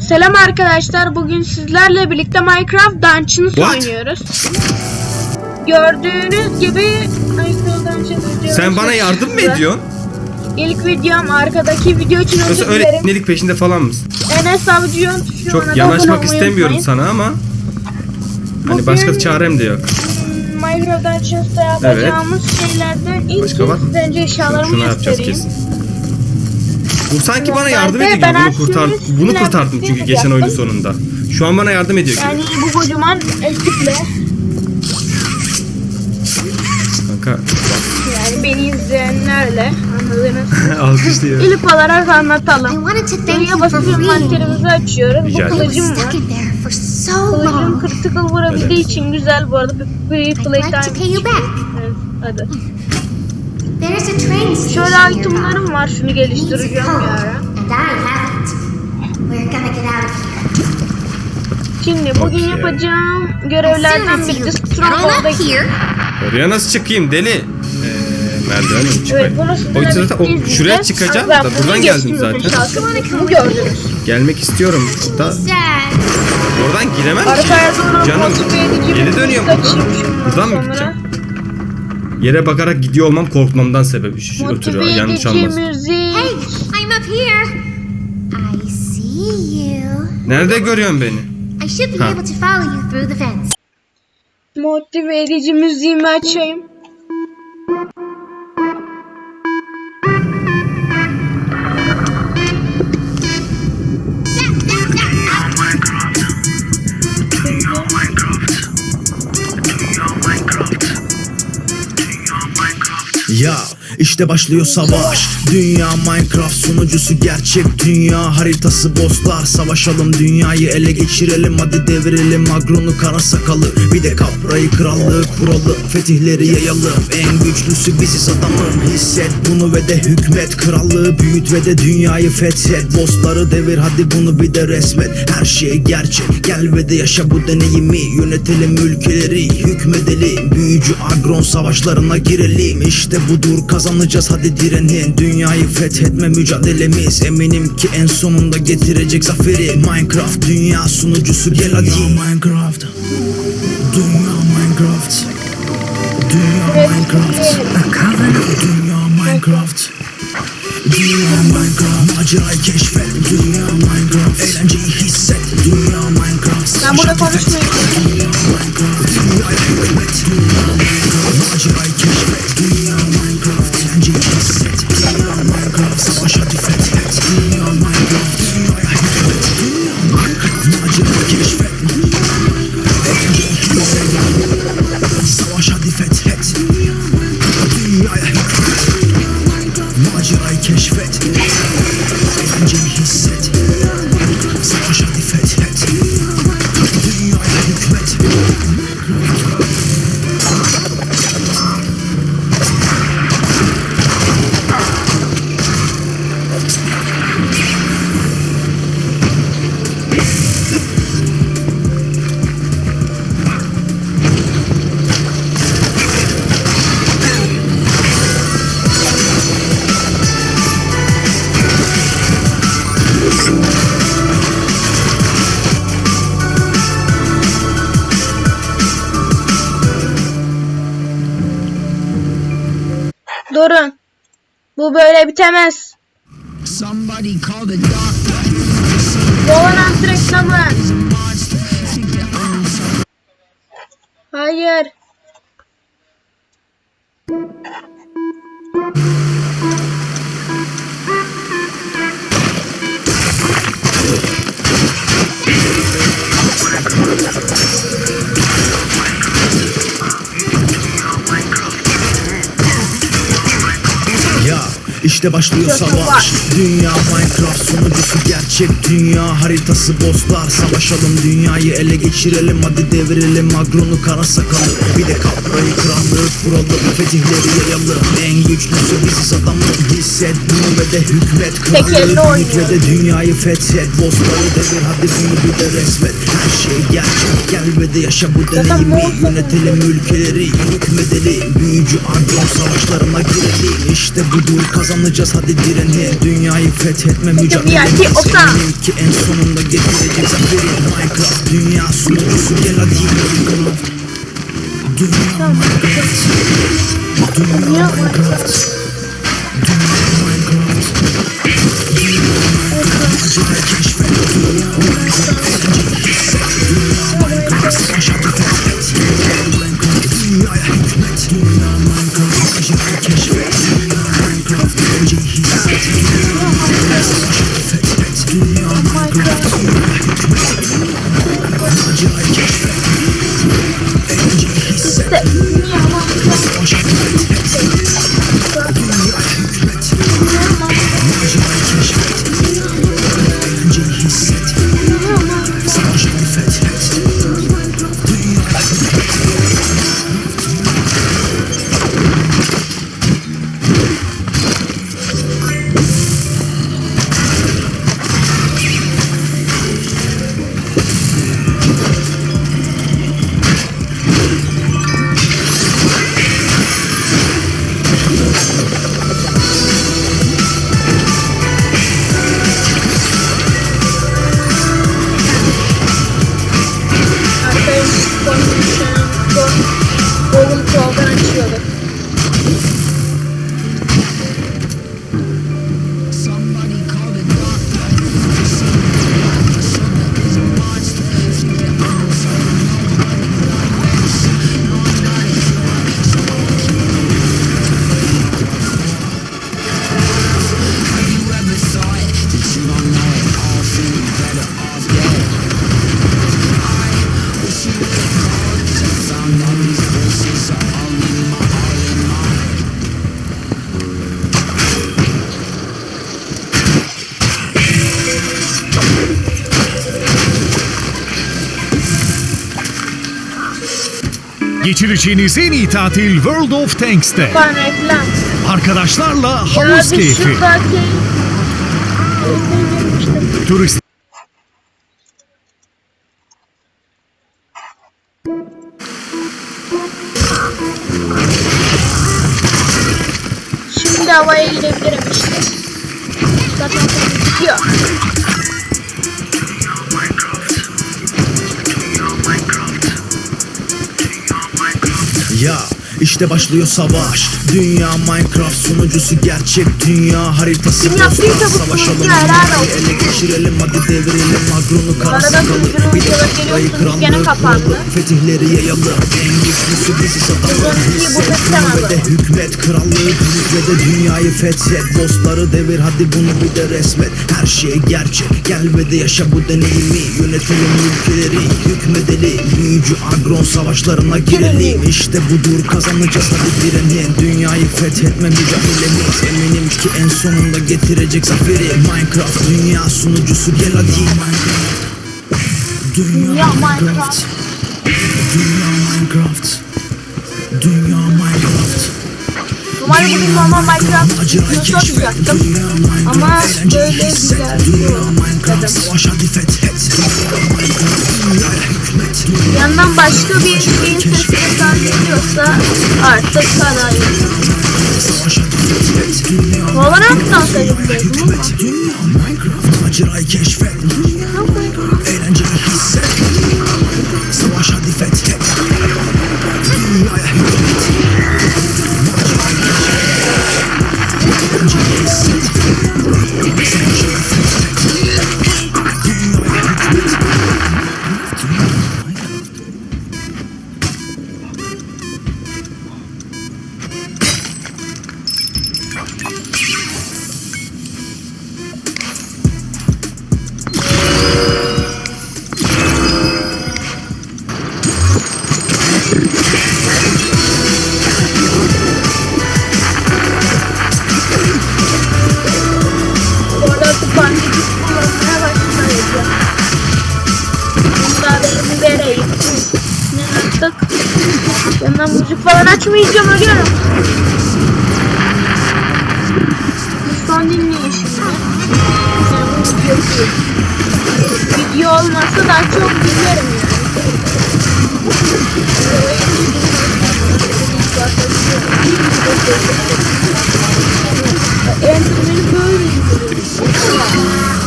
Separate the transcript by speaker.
Speaker 1: Selam arkadaşlar. Bugün sizlerle birlikte Minecraft Dungeons
Speaker 2: What?
Speaker 1: oynuyoruz. Gördüğünüz gibi Minecraft Dungeons videosu
Speaker 2: Sen bana yardım mı ediyorsun?
Speaker 1: İlk videom arkadaki video için özür
Speaker 2: Yoksa
Speaker 1: dilerim.
Speaker 2: öğretmenlik peşinde falan mısın?
Speaker 1: Enes Avcı'nın şu
Speaker 2: Çok yanaşmak istemiyorum
Speaker 1: unutmayın.
Speaker 2: sana ama hani
Speaker 1: Bugün-
Speaker 2: başka çarem de yok.
Speaker 1: Minecraft Dungeons'ta yapacağımız şeylerden ilk
Speaker 2: Başka var mı?
Speaker 1: önce eşyalarımı
Speaker 2: Şunu yapacağız
Speaker 1: göstereyim.
Speaker 2: kesin. Bu sanki bana yardım ediyor gibi.
Speaker 1: ben
Speaker 2: Bunu kurtar bunu kurtardım çünkü geçen oyunun sonunda. Şu an bana yardım ediyor gibi.
Speaker 1: Yani bu kocaman ekiple
Speaker 2: Kanka
Speaker 1: yani beni izleyenlerle anladınız.
Speaker 2: alkışlıyor.
Speaker 1: İlk olarak anlatalım. Geriye
Speaker 3: me.
Speaker 1: envanterimizi açıyoruz.
Speaker 2: Rica
Speaker 1: Bu kılıcım var. Kılıcım critical vurabildiği
Speaker 2: Evet.
Speaker 1: için güzel bu arada. Bir free
Speaker 3: I'd
Speaker 1: play
Speaker 3: like to
Speaker 1: time.
Speaker 3: pay you back.
Speaker 1: Evet, hadi. Şöyle itemlerim var. Şunu geliştireceğim
Speaker 3: code,
Speaker 1: bir ara.
Speaker 3: and I have it. We're gonna get out of here.
Speaker 1: Şimdi bugün yapacağım görevlerden biri
Speaker 3: here,
Speaker 2: Oraya nasıl çıkayım deli? Ee, merdivenle mi çıkayım?
Speaker 1: Evet
Speaker 2: o zaten o, şuraya çıkacağım da buradan geldim zaten.
Speaker 1: gördünüz.
Speaker 2: Gelmek istiyorum da oradan giremem ki. Canım geri dönüyorum buradan. Buradan mı gideceğim? Yere bakarak gidiyor olmam korkmamdan sebep ötürü yanlış anlasın.
Speaker 3: Hey, I'm up here. I see you.
Speaker 2: Nerede görüyorsun beni?
Speaker 3: I should be
Speaker 2: Huh.
Speaker 3: able to follow you through the fence.
Speaker 1: Motive edici müziğimi açayım.
Speaker 4: Ya işte başlıyor savaş. Dünya Minecraft sunucusu gerçek. Dünya haritası bosslar Savaşalım dünyayı ele geçirelim. Hadi devirelim agronu kara sakalı. Bir de kaprayı krallığı kuralım Fetihleri yayalım. En güçlüsü biziz adamım. Hisset bunu ve de hükmet. Krallığı büyüt ve de dünyayı fethet. Bossları devir hadi bunu bir de resmet. Her şey gerçek. Gel ve de yaşa bu deneyimi. Yönetelim ülkeleri hükmedelim. Büyücü agron savaşlarına girelim. İşte budur kazanacağız. Hadi direnin. Dünyayı fethetme mücadelemiz. Eminim ki en sonunda getirecek zaferi. Minecraft dünya sunucusu. Gel hadi. Minecraft. Dünya Minecraft. Dünya Minecraft. Dünya Minecraft. Dünya Minecraft. Macerayı keşfet. Dünya Minecraft. Eğlenceyi hisset. Dünya Minecraft.
Speaker 1: Ben burada konuşmayayım.
Speaker 4: Dünya Minecraft. Dünya Minecraft. Macerayı
Speaker 1: Bu böyle bitemez.
Speaker 5: Somebody call the doctor.
Speaker 1: Dolan reklamı. Hayır.
Speaker 4: İşte başlıyor savaş. Dünya Minecraft sunucusu gerçek. Dünya haritası bosslar. Savaşalım dünyayı ele geçirelim. Hadi devirelim agronu kara sakalı. Bir de kaprayı krallığı kuralım Fetihleri yayalım. En güçlüsü biziz adamım Hisset bunu ve de hükmet Krallığı
Speaker 1: oynuyor.
Speaker 4: ve de dünyayı fethet. Bossları devir hadi bunu bir de resmet. Her şey gerçek. Gel ve de yaşa bu deneyimi. Yönetelim ülkeleri hükmedelim Büyücü agron savaşlarına girelim. İşte budur kazanacağız hadi direnin Dünyayı fethetme mücadelemiz. Eminim ki en sonunda getirecek zaferi Minecraft dünya sunucusu gel hadi Minecraft Dünya Minecraft Dünya Minecraft Dünya Minecraft Acıda keşfet Dünya Minecraft Dünya Minecraft
Speaker 6: Geçireceğiniz en iyi tatil World of Tanks'te.
Speaker 1: Ben reklam.
Speaker 6: Arkadaşlarla
Speaker 1: Ya
Speaker 6: havuz
Speaker 1: biz
Speaker 6: keyfi. Turist
Speaker 1: Şimdi havaya girebilirim işte. Zaten gidiyor.
Speaker 4: Ya işte başlıyor savaş. Dünya Minecraft sunucusu gerçek. Dünya haritası
Speaker 1: Kim yaptıysa bu
Speaker 4: Savaşalım ele geçirelim Hadi devirelim. Agronu kara
Speaker 1: arada
Speaker 4: sakalı
Speaker 1: sunucunun
Speaker 4: Bir de
Speaker 1: kapandı.
Speaker 4: kuralım Fetihleri yayalım En güçlüsü bizi satalım
Speaker 1: Sunucuyu burada
Speaker 4: Hisset bunu ve de
Speaker 1: tutamazlar.
Speaker 4: hükmet Krallığı büyük ve de dünyayı fethet. Bossları devir hadi bunu bir de resmet. Her şey gerçek. Gel ve de yaşa bu deneyimi. Yönetelim ülkeleri. Hükmedelim Büyücü agron savaşlarına girelim. İşte budur kazanacağız. Hadi direnin Dünyayı fethetme mücadelemiz Eminim ki en sonunda getirecek zaferi. Minecraft dünya sunucusu. Gel hadi. Minecraft. Dünya Minecraft. Dünya Minecraft. Dünya Minecraft.
Speaker 1: Normalde bugün normal Minecraft videosu atacaktım. Ama böyle güzel bir yandan başka bir şeyin sesini zannediyorsa artık
Speaker 4: hadi fethet Dünya
Speaker 1: Valorant'tan sayılmıyordum ama.
Speaker 4: Dünya Minecraft. Macerayı keşfet. Eğlenceyi hisset
Speaker 1: Yandan müzik falan açmayacağım ölüyorum. Son bu video olmasa daha çok dinlerim yani. Enter'ı böyle gidiyor.